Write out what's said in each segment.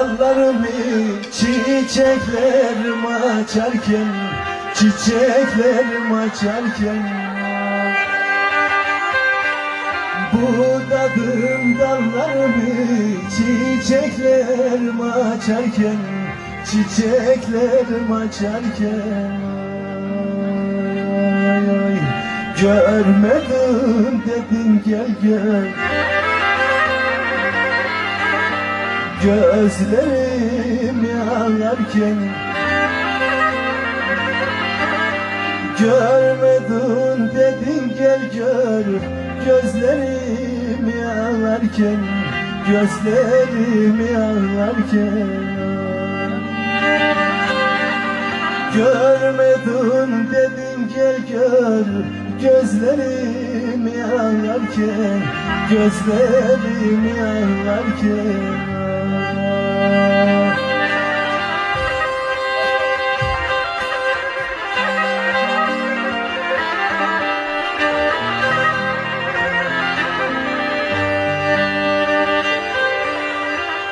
Dallarımı çiçeklerim açarken Çiçeklerim açarken Budadım dallarımı çiçeklerim açarken Çiçeklerim açarken Görmedim dedin gel gel Gözlerim ağlarken Görmedin dedin gel gör. Gözlerim ağlarken Gözlerim ağlarken Görmedin dedin gel gör. Gözlerim ağlarken Gözlerim ağlarken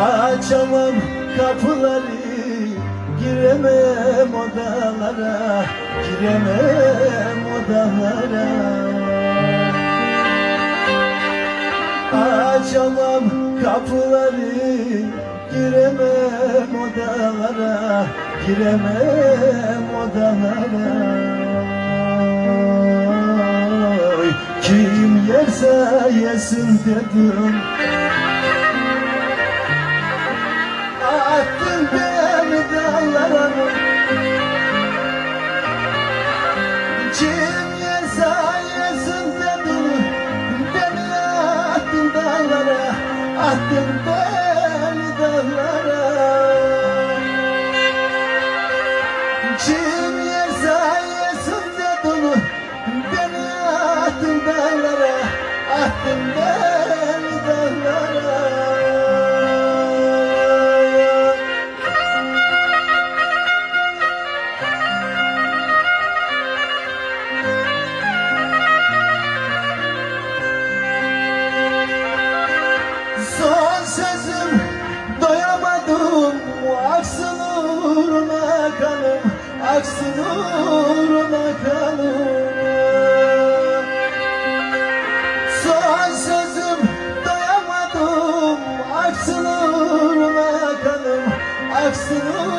Açamam kapıları Giremem odalara Giremem odalara. Açamam kapıları Giremem odalara Giremem odalara. Kim yerse yesin dedim. Attın beni dağlara. Kim yerse yesin dedim. Beni attın dağlara Attın beni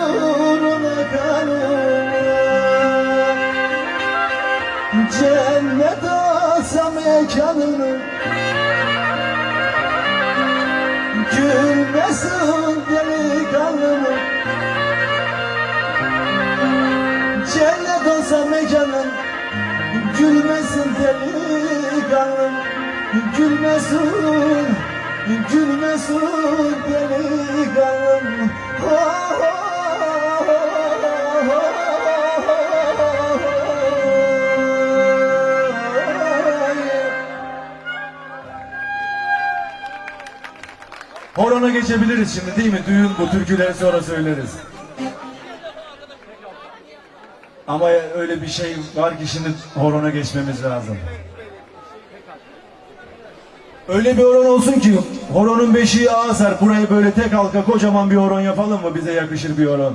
uğruna kanım Cennet Gülmesin delikanlım Cennet olsa mekanım Gülmesin delikanlım. Gülmesin Gülmesin delikanlım. Oh, oh, geçebiliriz şimdi değil mi? Düğün bu türküleri sonra söyleriz. Ama öyle bir şey var ki şimdi horona geçmemiz lazım. Öyle bir horon olsun ki horonun beşiği asar. Burayı böyle tek halka kocaman bir horon yapalım mı? Bize yakışır bir horon.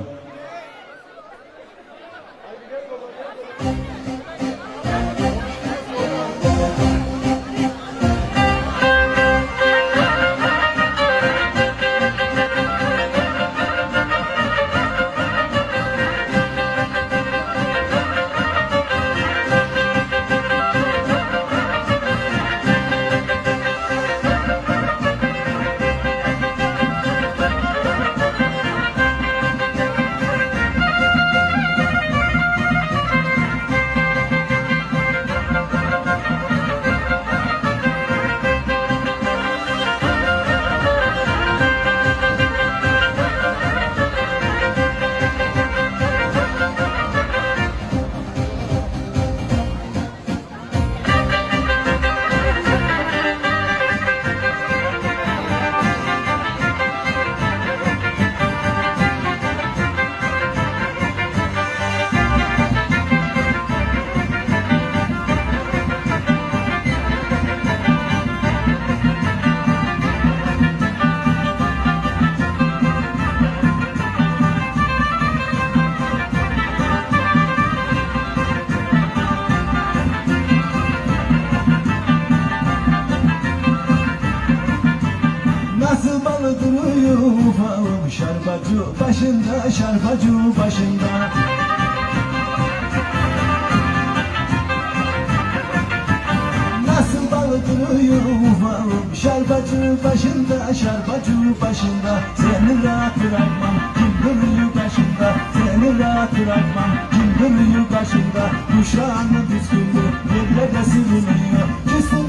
Şarbacı başında şarbacı başında. Seni rahat bırakmam kim duruyor karşında Seni rahat bırakmam kim duruyor karşında Kuşağını düzgünlü yerlere siliniyor. Küstüm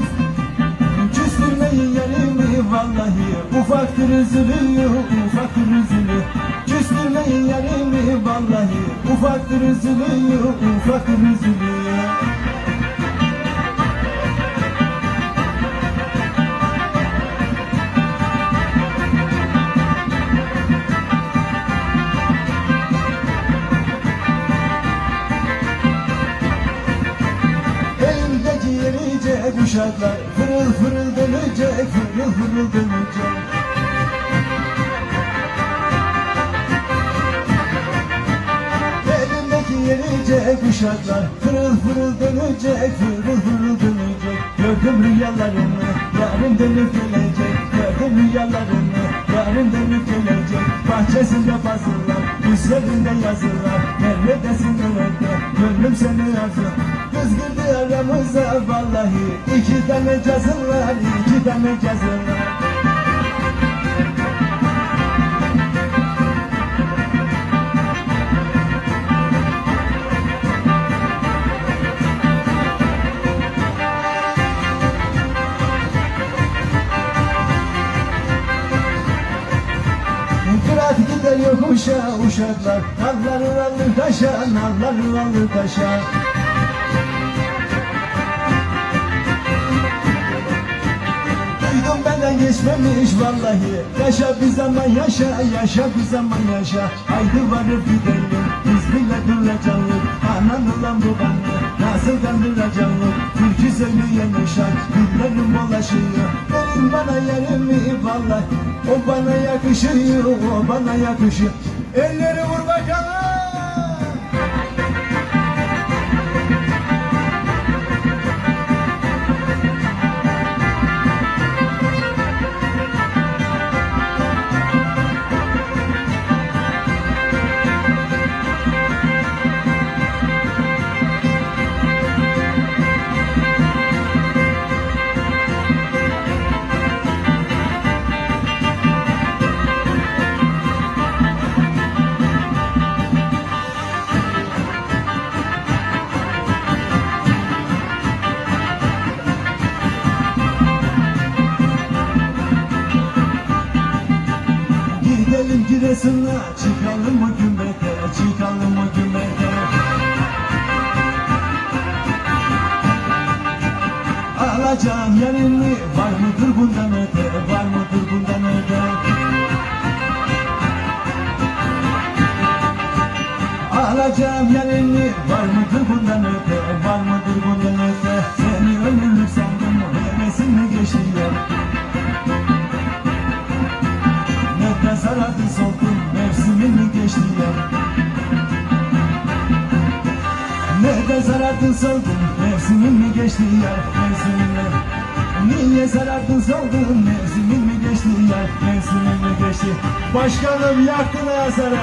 Küstürmeyin yerimi vallahi Ufaktır üzülüyor ufaktır üzülüyor Küstürmeyin yerimi vallahi Ufaktır üzülüyor ufaktır üzülüyor Gördüm rüyalarımı Yarın dönüp gelecek. Gördüm rüyalarımı Yarın dönüp gelecek. Bahçesinde pazarlar Üzerinde yazılar. Neredesin nerede Gönlüm seni arzu Kız girdi aramıza vallahi. İki tane cazın iki tane cazın gider yokuşa uşaklar. Nalları alır taşa, nalları alır taşa. Duydum benden geçmemiş vallahi. Yaşa bir zaman yaşa, yaşa bir zaman yaşa. Haydi varıp gidelim, biz bile duracağız. Anan ulan babanı, nasıl kandıracağız Türkü söyleyen uşak, dillerim dolaşıyor. Verin bana yerimi vallahi O bana yakışıyor, o bana yakışıyor Elleri vur bakalım Giresun'a çıkalım o gümbete çıkalım o gümbete? Alacağım yerini var mıdır bundan öte var mıdır bundan öte? Alacağım yerini var mıdır bundan öte var mıdır bundan öte mevsimin mi geçti ya Ne de zarardın soldun mevsimin mi geçti ya mevsimin mi? Niye zarardın soldun mevsimin mi geçti ya mevsimin mi geçti? Başkanım yaktın hasarı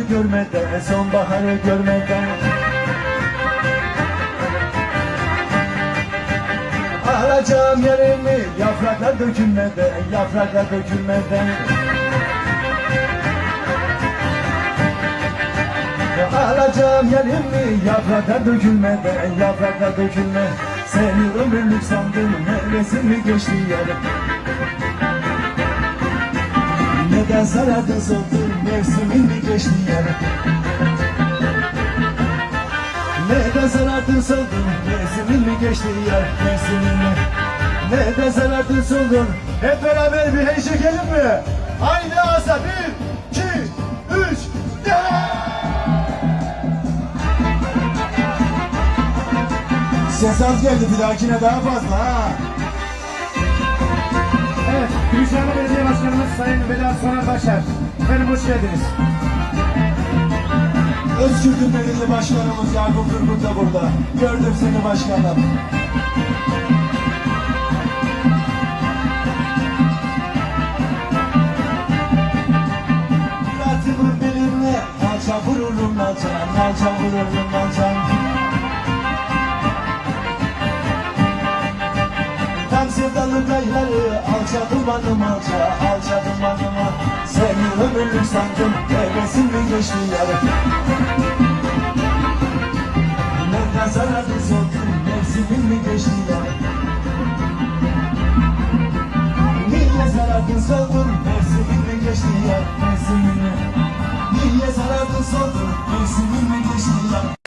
sonbaharı görmeden sonbaharı görmeden. Alacağım yerimi yapraklar dökülmeden yapraklar dökülmeden. Alacağım yerimi yapraklar dökülmeden yapraklar dökülme Seni ömürlük sandım nevresim mi geçti yarım Neden zaradın soldun mevsimin mi geçti yarım zarardın soldun Mevsimin mi geçti yar mevsimin mi Ne de zarardın soldun Hep beraber bir hey çekelim mi? Haydi asa bir, iki, üç, dört Ses az geldi bir dahakine daha fazla ha. Evet, Gülşahlı Belediye Başkanımız Sayın Vedat Soner Başar. Efendim hoş geldiniz. Özgürdün Belediye Başkanımız Yakup Turgut da burada. Gördüm seni başkanım. Muratımın belimle Alça vururum alça Alça vururum alça sevdalı kayları Alça dumanım alça Alça dumanıma. Seni ömürlük sandım Hevesim mi geçti yarı Nereden zararlı soldun Mevsimin mi geçti yarı Niye zarardın soldun Mevsimin mi geçti ya? Mevsimin mi Niye zarardın soldun Mevsimin mi geçti ya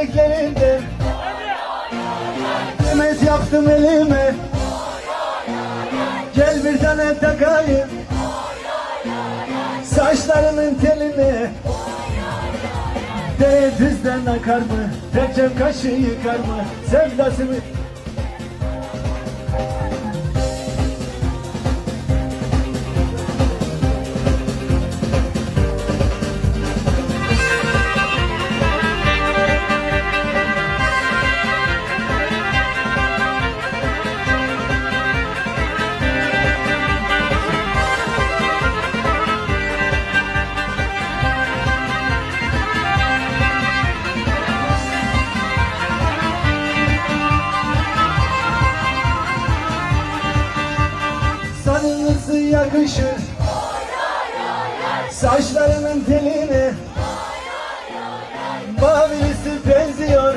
Yayla çiçeklerinde Demet yaptım elime Gel bir tane takayım Saçlarının teline Dere düzden akar mı? Perçem kaşı yıkar mı? Sevdasını Sarılısı Saçlarının teline. Mavilisi benziyor.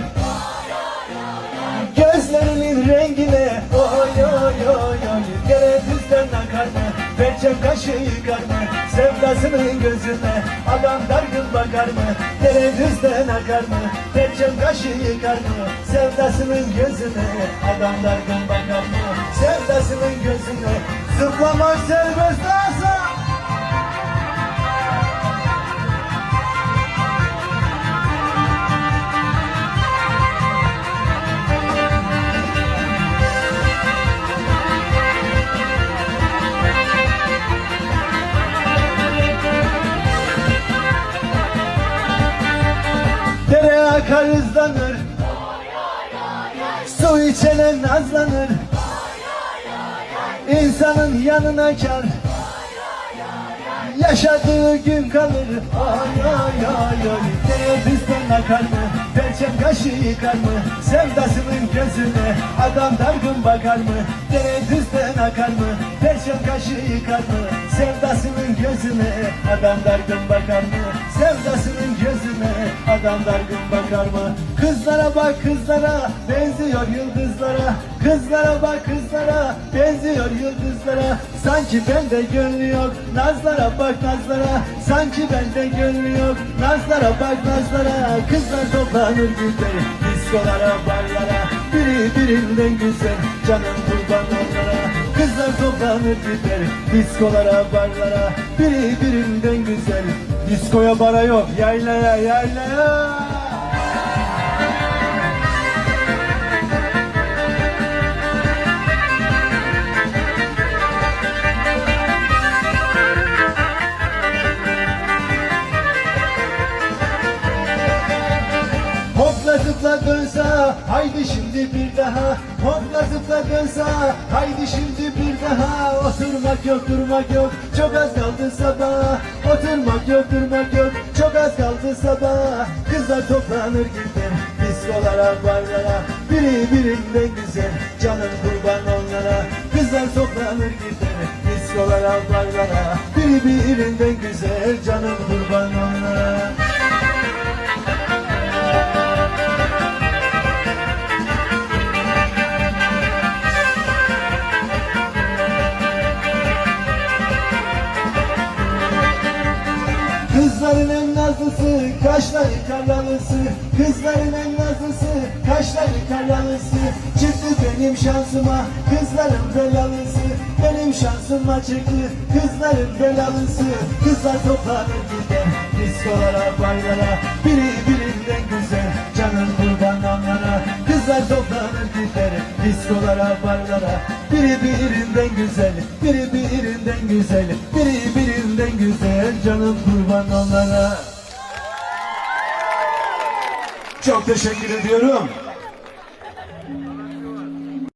Gözlerinin rengine. Oy oy oy oy. Dere düzden akar mı Perçem kaşı yıkar mı Sevdasının gözüne. Adam dargın bakar mı? Dere düzden akar mı Perçem kaşı yıkar mı Sevdasının gözüne. Adam dargın bakar mı? Sevdasının gözüne. Zıplamak serbest olsa Dere akar hızlanır Su içene nazlanır. İnsanın yanına kar. Yaşadığı gün kalır. Ay ay ay ay. Dere bizden akar mı? Perçem kaşı yıkar mı? Sevdasının gözüne Adam dargın bakar mı? Dere düzden akar mı? Perçem kaşı yıkar mı? Sevdasının gözüne Adam dargın bakar mı Sevdasının gözüne Adam dargın bakar mı? Kızlara bak kızlara Benziyor yıldızlara. Kızlara bak kızlara Benziyor yıldızlara. Sanki bende gönlü yok Nazlara bak nazlara. Sanki bende gönlü yok Nazlara bak nazlara. Kızlar toplanır güzel Diskolara barlara. Biri birinden güzel Canım kurban onlara Kızlar toplanır gider Diskolara barlara Biri birinden güzel. Diskoya bara yok Yaylaya yaylaya haydi şimdi bir daha Hopla zıpla dön sağa, haydi şimdi bir daha Oturmak yok durmak yok, çok az kaldı sabah. Oturmak yok durmak yok, çok az kaldı sabah. Kızlar toplanır gider, diskolara barlara. Biri birinden güzel, canım kurban onlara. Kızlar toplanır gider Diskolara barlara. Biri birinden güzel Canım kurban onlara Kızların en nazlısı, kaşları karlalısı Kızların en nazlısı, kaşları karlalısı Çıktı benim şansıma, kızların belalısı. Benim şansıma çıktı, kızların belalısı. Kızlar toplanır gider, diskolara, barlara Biri birinden güzel, canım kurban onlara Kızlar toplanır diskolara, barlara Biri birinden güzel, biri birinden güzel Biri birinden güzel, canım kurban onlara Çok teşekkür ediyorum.